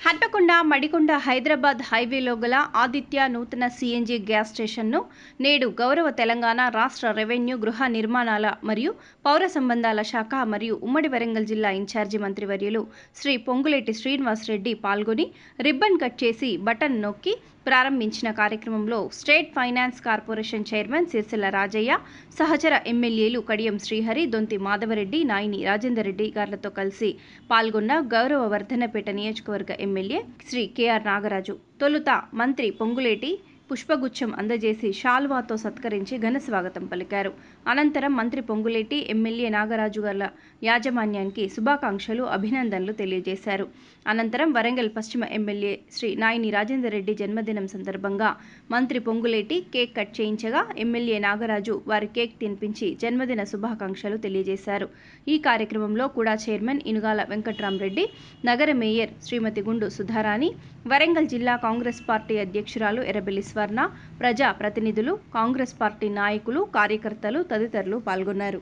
మడికొండ హైదరాబాద్ హైవేలో గల ఆదిత్య నూతన సీఎన్జీ గ్యాస్ స్టేషన్ను నేడు గౌరవ తెలంగాణ రాష్ట్ర రెవెన్యూ గృహ నిర్మాణాల మరియు పౌర సంబంధాల శాఖ మరియు ఉమ్మడి వరంగల్ జిల్లా ఇన్ఛార్జి మంత్రివర్యులు శ్రీ పొంగులేటి శ్రీనివాసరెడ్డి పాల్గొని రిబ్బన్ కట్ చేసి బటన్ నొక్కి ప్రారంభించిన కార్యక్రమంలో state finance corporation chairman Sircilla Rajaiah సహచర ఎమ్మెల్యేలు కడియం శ్రీహరి దొంతి మాధవరెడ్డి నాయిని రాజేందర్ రెడ్డి గార్లతో కలిసి పాల్గొన్న గౌరవ వర్ధనపేట నియోజకవర్గ ఎమ్మెల్యే శ్రీ కెఆర్ నాగరాజు తొలుత మంత్రి పొంగులేటి పుష్పగుచ్చం అందజేసి షాల్వాతో సత్కరించి ఘన స్వాగతం పలికారు. అనంతరం మంత్రి పొంగులేటి ఎమ్మెల్యే నాగరాజు గార్ల యాజమాన్యానికి శుభాకాంక్షలు అభినందనలు తెలియజేశారు. అనంతరం వరంగల్ పశ్చిమ ఎమ్మెల్యే శ్రీ నాయిని రాజేందర్ రెడ్డి జన్మదినం సందర్భంగా మంత్రి పొంగులేటి కేక్ కట్ చేయించగా ఎమ్మెల్యే నాగరాజు వారి కేక్ తినిపించి జన్మదిన శుభాకాంక్షలు తెలియజేశారు. ఈ కార్యక్రమంలో కూడా చైర్మన్ ఇనుగాల వెంకట్రామరెడ్డి నగర మేయర్ శ్రీమతి గుండు సుధారాణి వరంగల్ జిల్లా కాంగ్రెస్ పార్టీ అధ్యక్షురాలు ఎర్రబెల్లి స్వర్ణ ప్రజా ప్రతినిధులు కాంగ్రెస్ పార్టీ నాయకులు కార్యకర్తలు తదితరులు పాల్గొన్నారు.